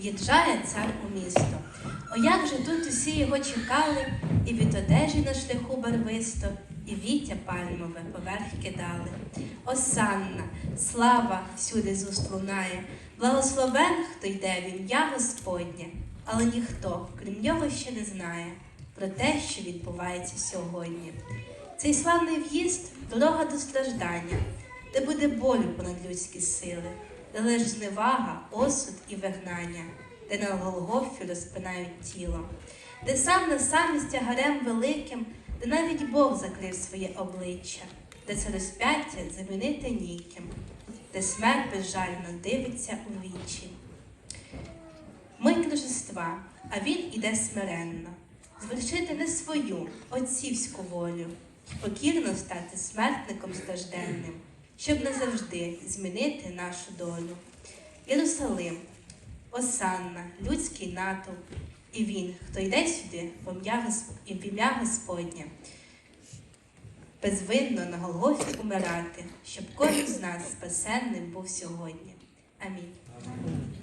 в'їжджає цар у місто. О, як же тут усі його чекали, і від одежі на шляху барвисто, і віття пальмове поверх кидали. Осанна, слава всюди з лунає, благословен, хто йде в ім'я Господнє, але ніхто, крім нього, ще не знає про те, що відбувається сьогодні. Цей славний в'їзд дорога до страждання, де буде болю понад людські сили, де лиш зневага, осуд і вигнання, де на Голгофі розпинають тіло, де сам на сам із тягарем великим, де навіть Бог закрив своє обличчя, де це розп'яття замінити ніким, де смерть безжально дивиться у вічі. Мить торжества, а він іде смиренно, звершити не свою отцівську волю, покірно стати смертником стражденним, щоб назавжди змінити нашу долю. Єрусалим, Осанна, людський натовп, і він, хто йде сюди в ім'я Госп- і в ім'я Господнє, безвинно на Голгофі умирати, щоб кожен з нас спасенним був сьогодні. Амінь.